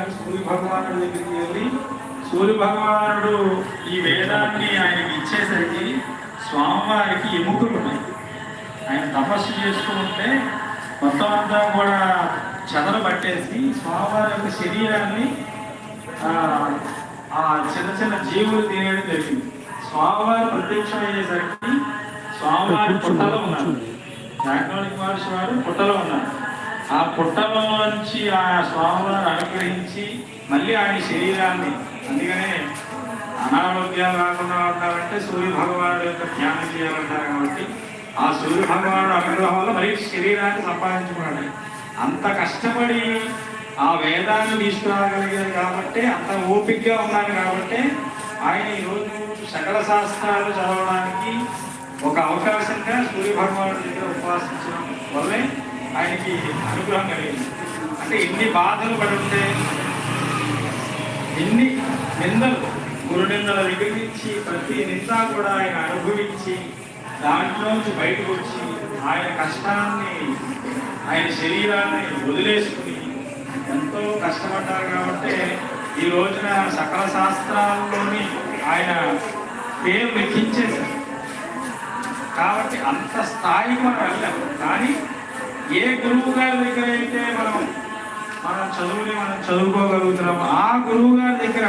తీసుకోవడానికి సూర్య భగవానుడి దగ్గరికి వెళ్ళి సూర్య భగవానుడు ఈ వేదాన్ని ఆయనకి ఇచ్చేసరికి స్వామివారికి ఎముకలు ఉన్నాయి. ఆయన తపస్సు చేస్తూ ఉంటే మొత్తం అంతా కూడా చెదలు పట్టేసి స్వామివారి యొక్క శరీరాన్ని ఆ, ఆ చిన్న చిన్న జీవులు తినేయడం జరిగింది. స్వామివారి ప్రత్యక్షం అయ్యేసరికి స్వామివారి పుట్టలో ఉన్నారు. జాగ్రత్త మహర్షి వారు పుట్టలో ఉన్నారు. ఆ పుట్టలో నుంచి ఆ స్వామివారు అనుగ్రహించి మళ్ళీ ఆయన శరీరాన్ని అందుకనే అనారోగ్యాలు రాకుండా ఉండాలంటే సూర్య భగవానుడు యొక్క ధ్యానం చేయాలంటారు కాబట్టి ఆ సూర్య భగవానుడు అనుగ్రహం వల్ల మరి శరీరాన్ని సంపాదించుకున్నాడు అంత కష్టపడి ఆ వేదాన్ని తీసుకురాగలిగారు కాబట్టి అంత ఓపికగా ఉన్నాడు కాబట్టి ఆయన ఈరోజు సకల శాస్త్రాలు చదవడానికి ఒక అవకాశంగా సూర్య భగవానుడి దగ్గర ఉపాసించడం వల్లే ఆయనకి అనుగ్రహం కలిగింది. అంటే ఎన్ని బాధలు పడి ఉంటే ఎన్ని నిందలు గురునిందల దగ్గర నుంచి ప్రతి నింద కూడా ఆయన అనుభవించి దాంట్లోంచి బయటకు వచ్చి ఆయన కష్టాన్ని ఆయన శరీరాన్ని వదిలేసుకుని ఎంతో కష్టపడ్డారు కాబట్టి ఈ రోజున సకల శాస్త్రాల్లోని ఆయన పేరు లెక్కించేశారు కాబట్టి అంత స్థాయికి మనం వెళ్ళాం. కానీ ఏ గురువు గారి దగ్గర అయితే మనం మనం చదువుని మనం చదువుకోగలుగుతున్నాం ఆ గురువు గారి దగ్గర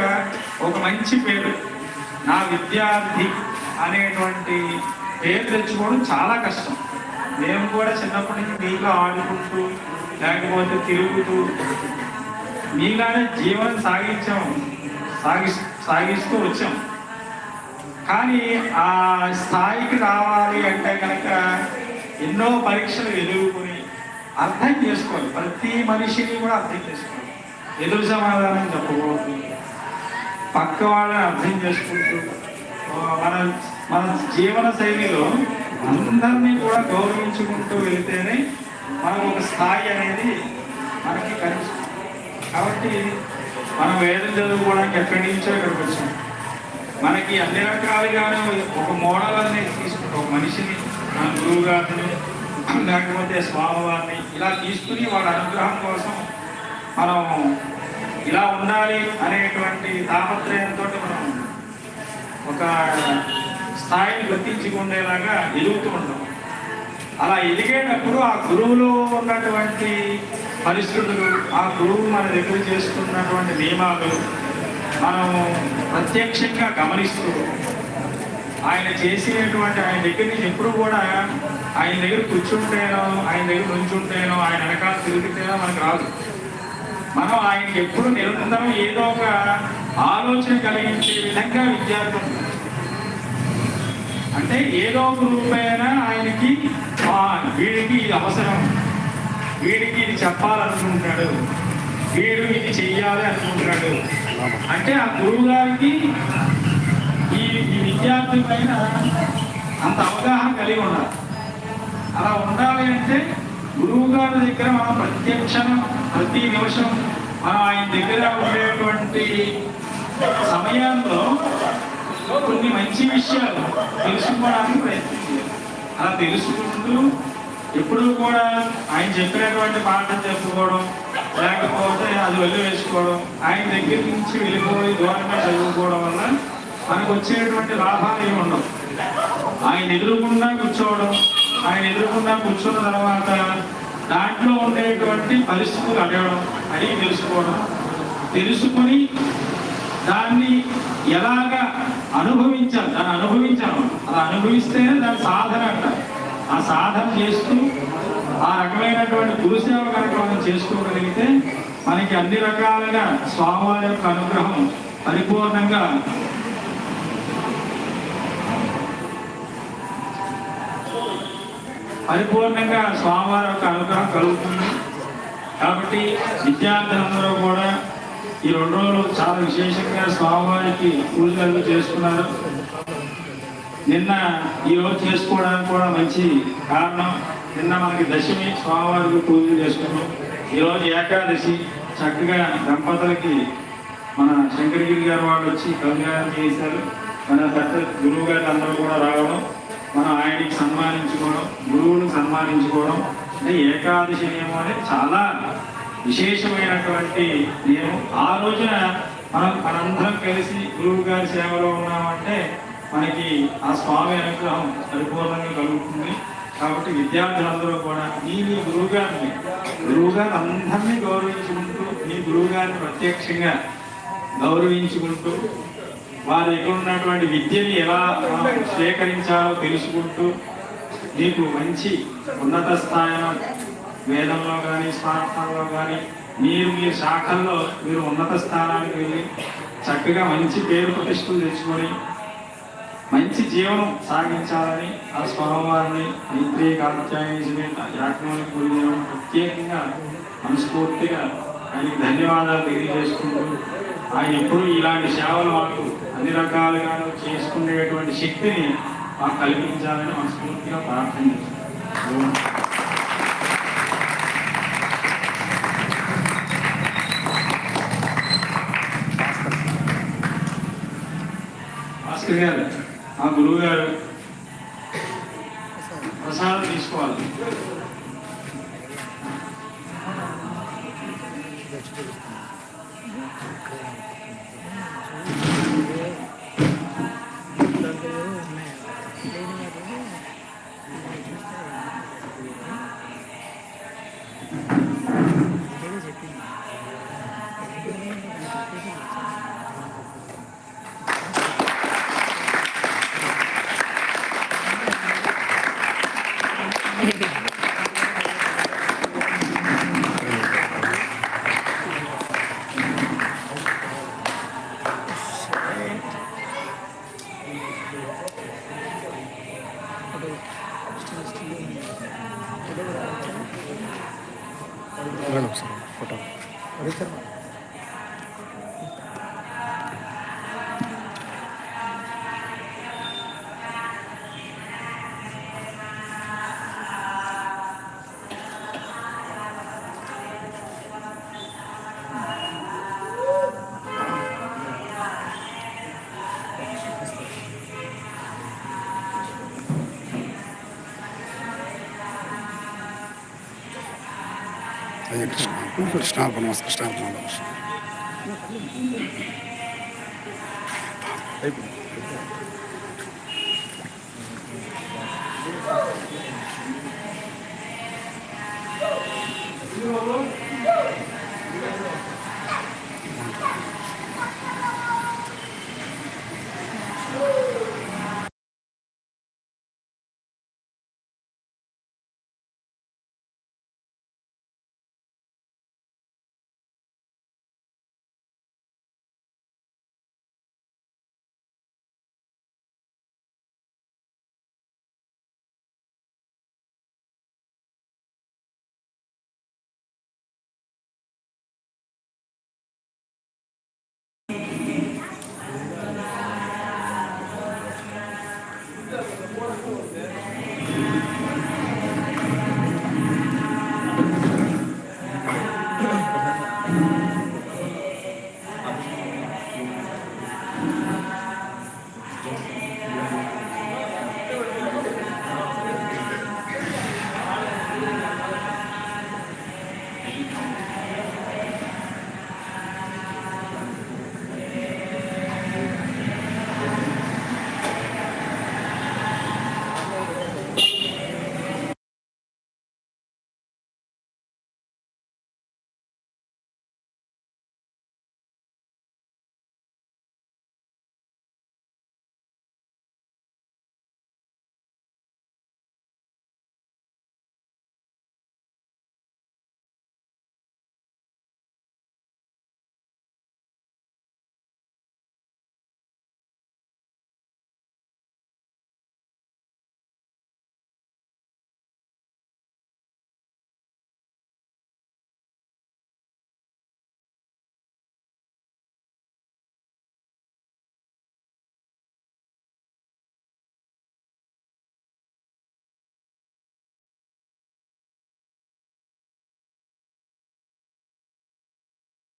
ఒక మంచి పేరు నా విద్యార్థి అనేటువంటి పేరు తెచ్చుకోవడం చాలా కష్టం. మేము కూడా చిన్నప్పటి నుంచి నీళ్ళు ఆడుకుంటూ లేకపోతే తిరుగుతూ మీలానే జీవనం సాగించాము సాగి సాగిస్తూ వచ్చాం. కానీ ఆ స్థాయికి రావాలి అంటే కనుక ఎన్నో పరీక్షలు ఎదుర్కొని అర్థం చేసుకోవాలి ప్రతి మనిషిని కూడా అర్థం చేసుకోవాలి ఎదురు సమాధానం చెప్పకూడదు? పక్క వాళ్ళని అర్థం చేసుకుంటూ మన మన జీవన శైలిలో అందరినీ కూడా గౌరవించుకుంటూ వెళితేనే మనం ఒక స్థాయి అనేది మనకి కనిపిస్తుంది. కాబట్టి మనం వేదం చదువుకోవడానికి ఎక్కడి నుంచో ఇక్కడికి వచ్చాం. మనకి అన్ని రకాలుగానే ఒక మోడల్ అనేది తీసుకుంటాం. ఒక మనిషిని మన గురువు గారిని లేకపోతే స్వామివారిని ఇలా తీసుకుని వాళ్ళ అనుగ్రహం కోసం మనం ఇలా ఉండాలి అనేటువంటి తాపత్రయంతో మనం ఒక స్థాయిని గుర్తించుకునేలాగా ఎదుగుతూ ఉంటాం. అలా ఎదిగేటప్పుడు ఆ గురువులో ఉన్నటువంటి పరిస్థితులు ఆ గురువు మన దగ్గర చేస్తున్నటువంటి నియమాలు మనం ప్రత్యక్షంగా గమనిస్తూ ఆయన చేసేటువంటి ఆయన దగ్గర నుంచి ఎప్పుడు కూడా ఆయన దగ్గర కూర్చుంటేనో ఆయన దగ్గర నుంచుంటేనో ఆయన వెనకాల తిరిగితేనో మనకు రాదు. మనం ఆయనకి ఎప్పుడు నిరంతరం ఏదో ఒక ఆలోచన కలిగించే విధంగా విద్యార్థులు అంటే ఏదో ఒక రూపాయన ఆయనకి వీడికి ఇది అవసరం. వీడికి ఇది చెప్పాలనుకుంటాడు. వీడు ఇది చెయ్యాలి అనుకుంటాడు. అంటే ఆ గురువు గారికి విద్యార్థి పైన అంత అవగాహన కలిగి ఉండాలి. అలా ఉండాలి అంటే గురువు గారి దగ్గర మనం ప్రత్యక్షం ప్రతి నిమిషం మనం ఆయన దగ్గర ఉండేటువంటి సమయాల్లో కొన్ని మంచి విషయాలు తెలుసుకోవడానికి ప్రయత్నించాలి. అలా తెలుసుకుంటూ ఎప్పుడు కూడా ఆయన చెప్పినటువంటి పాఠం చెప్పుకోవడం లేకపోతే అది వెళ్ళి వేసుకోవడం ఆయన దగ్గర నుంచి వెళ్ళిపోయి దూరంగా చదువుకోవడం వల్ల మనకు వచ్చేటువంటి లాభాలు ఏమి ఉండవు ఆయన ఎదురుకుండా కూర్చోవడం ఆయన ఎదురుకుండా కూర్చున్న తర్వాత దాంట్లో ఉండేటువంటి పరిస్థితులు అడగడం అని తెలుసుకోవడం. తెలుసుకొని దాన్ని ఎలాగా అనుభవించాలి? దాన్ని అనుభవించాలి. అలా అనుభవిస్తేనే దాని సాధన అంటారు. ఆ సాధన చేస్తూ ఆ రకమైనటువంటి గురుసేవ కనుక మనం చేసుకోగలిగితే మనకి అన్ని రకాలుగా స్వామివారి యొక్క అనుగ్రహం పరిపూర్ణంగా పరిపూర్ణంగా స్వామివారి యొక్క అనుగ్రహం కలుగుతుంది. కాబట్టి విద్యార్థులందరూ కూడా ఈ రెండు రోజులు చాలా విశేషంగా స్వామివారికి పూజలు చేసుకున్నారు. నిన్న ఈ రోజు చేసుకోవడానికి కూడా మంచి కారణం నిన్న మనకి దశమి స్వామివారికి పూజలు చేసుకున్నాం. ఈరోజు ఏకాదశి చక్కగా దంపతులకి మన శంకరగిరి గారు వాళ్ళు వచ్చి కళ్యాణం చేశారు. మన దత్త గురువు గారు అందరూ కూడా రావడం. ఆయనకి సన్మానించుకోవడం గురువుని సన్మానించుకోవడం అంటే ఏకాదశి నియమం అనేది చాలా విశేషమైనటువంటి నియమం. ఆ రోజున మనం మనందరం కలిసి గురువు గారి సేవలో ఉన్నామంటే మనకి ఆ స్వామి అనుగ్రహం పరిపూర్ణంగా కలుగుతుంది. కాబట్టి విద్యార్థులందరూ కూడా మీ మీ గురువుగారిని గురువుగారు అందరినీ గౌరవించుకుంటూ మీ గురువు గారిని ప్రత్యక్షంగా గౌరవించుకుంటూ వారి దగ్గర ఉన్నటువంటి విద్యని ఎలా స్వీకరించాలో తెలుసుకుంటూ నీకు మంచి ఉన్నత స్థాయిలో వేదంలో కానీ స్వార్థంలో కానీ మీరు మీ శాఖల్లో మీరు ఉన్నత స్థానానికి వెళ్ళి చక్కగా మంచి పేరు ప్రతిష్టలు తెచ్చుకొని మంచి జీవనం సాగించాలని ఆ స్వామివారిని మైత్రి కాత్యాయని యాజ్ఞానికి ప్రత్యేకంగా మనస్ఫూర్తిగా ఆయనకి ధన్యవాదాలు తెలియజేసుకుంటూ ఆయన ఎప్పుడు ఇలాంటి సేవలు మాకు అన్ని రకాలుగా చేసుకునేటువంటి శక్తిని మాకు కల్పించాలని మనస్ఫూర్తిగా ప్రార్థన చేస్తున్నాం. భాస్కర్ గారు మా గురువు గారు ప్రసాదం తీసుకోవాలి. Thank you. అయ్యే కృష్ణ కృష్ణార్పణ కృష్ణార్పణ కృష్ణ Thank